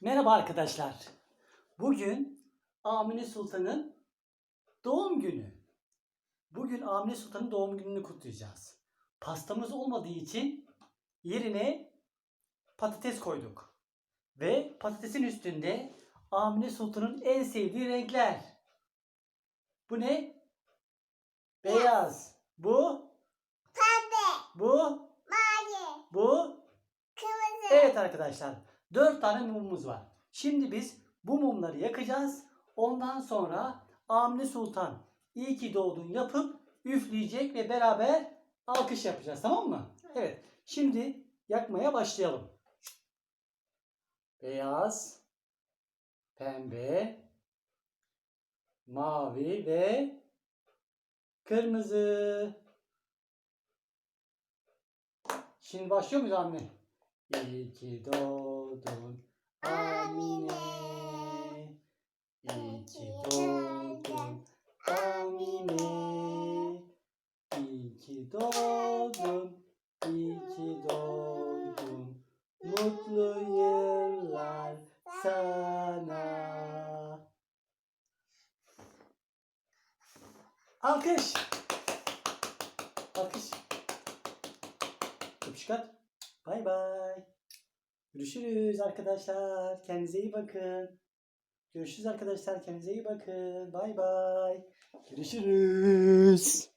Merhaba arkadaşlar. Bugün Amine Sultan'ın doğum günü. Bugün Amine Sultan'ın doğum gününü kutlayacağız. Pastamız olmadığı için yerine patates koyduk. Ve patatesin üstünde Amine Sultan'ın en sevdiği renkler. Bu ne? Beyaz. Bu? Pembe, Bu? mavi, Bu? kırmızı. Evet arkadaşlar. 4 tane mumumuz var. Şimdi biz bu mumları yakacağız. Ondan sonra Amine Sultan iyi ki doğdun yapıp üfleyecek ve beraber alkış yapacağız. Tamam mı? Evet. Şimdi yakmaya başlayalım. Beyaz, pembe, mavi ve kırmızı. Şimdi başlıyor muyuz Amine? İyi ki doğdun Amine. İyi ki doğdun Amine. İyi ki doğdun. İyi ki doğdun. Mutlu yıllar sana. Alkış. Alkış. Öpüşük at. Bay bay. Görüşürüz arkadaşlar. Kendinize iyi bakın. Görüşürüz arkadaşlar. Kendinize iyi bakın. Bay bay. Görüşürüz.